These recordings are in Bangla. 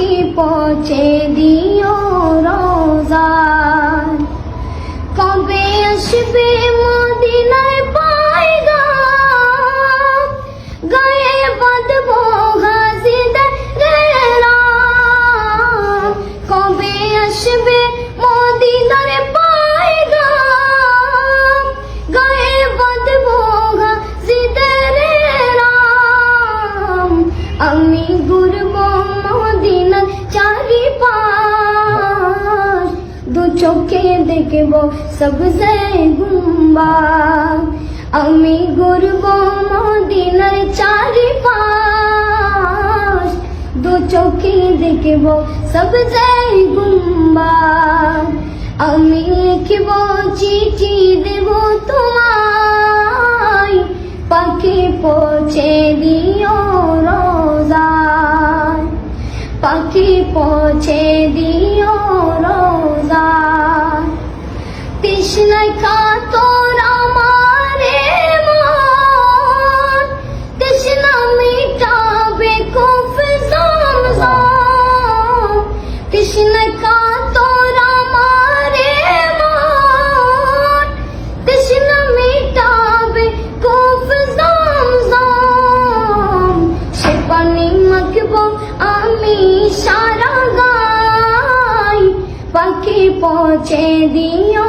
পাখি পচে দিও রোজা কবে আসবে মদিনায় সবসে গুম্বা। আমি ঘুরব মদিনার চারি পাশ দু চোখে দেখব সবসে গুম্বা। আমি লিখব চিঠি দেব তোমায়। পাখি পৌঁছে দিও রোজায় পাখি পৌঁছে দিও রোজায় তৃষ্ণায় কাতর আমারে মন। তৃষ্ণা মিটাবে কুফ জমজম। তৃষ্ণায় কাতর আমারে মন। তৃষ্ণা মিটাবে কুফ জমজম। সে পানি মাখব আমি সারা গাই। পাখি পৌঁছে দিও।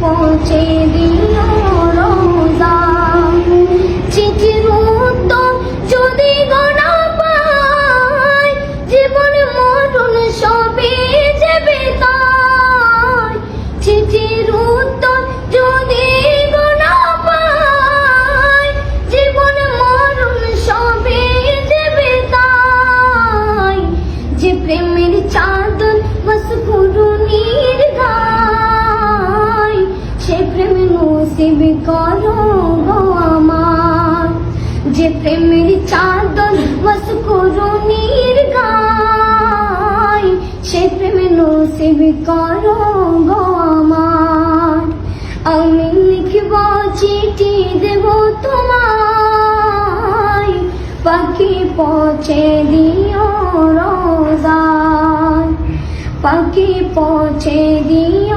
পৌঁছে দিও। চাদর বস করুনির গায়, সে প্রেম নসিব করো গো আমার। আমি লিখব চিঠি দেব তোমায়, পাখি পৌঁছে দিও রোজায়। পাখি পৌঁছে দিও